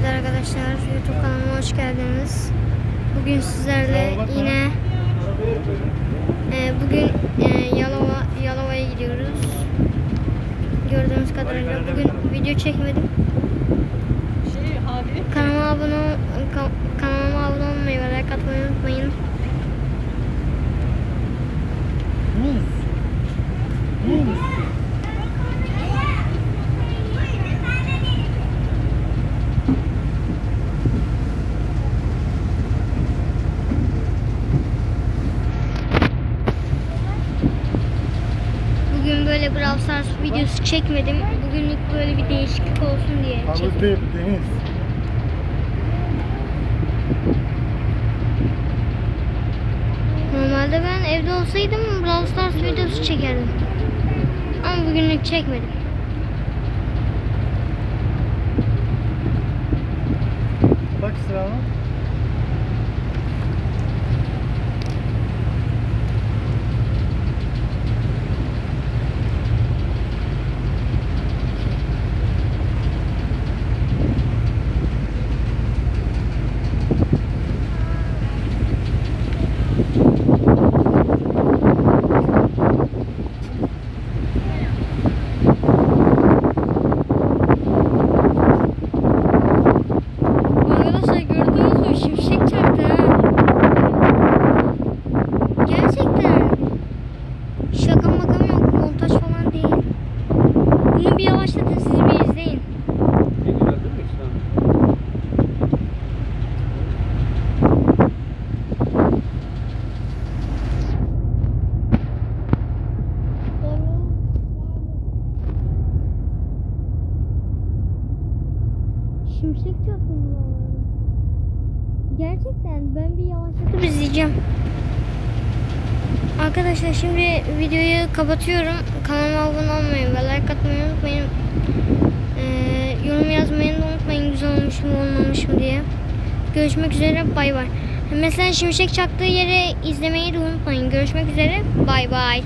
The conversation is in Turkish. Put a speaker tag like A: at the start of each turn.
A: Evet arkadaşlar YouTube kanalıma hoş geldiniz. Bugün sizlerle yine e, bugün e, Yalova Yalova'ya gidiyoruz. Gördüğünüz kadarıyla bugün video çekmedim.
B: Şey.
A: Kanalıma abone ol- ka- kanalıma abone olmayı ve like atmayı unutmayın.
C: Muz. Muz.
A: Bugün böyle Brawl Stars videosu çekmedim. Bugünlük böyle bir değişiklik olsun diye çektim.
C: değil, deniz.
A: Normalde ben evde olsaydım Brawl Stars videosu çekerdim. Ama bugünlük çekmedim.
C: Bak sırama.
A: Şimşek çaktı. Gerçekten ben bir yavaşlatıp izleyeceğim. Arkadaşlar şimdi videoyu kapatıyorum. Kanalıma abone olmayı ve like atmayı unutmayın. Ee, yorum yazmayı da unutmayın güzel olmuş mu olmamış mı diye. Görüşmek üzere bay bay. Mesela şimşek çaktığı yere izlemeyi de unutmayın. Görüşmek üzere bay bay.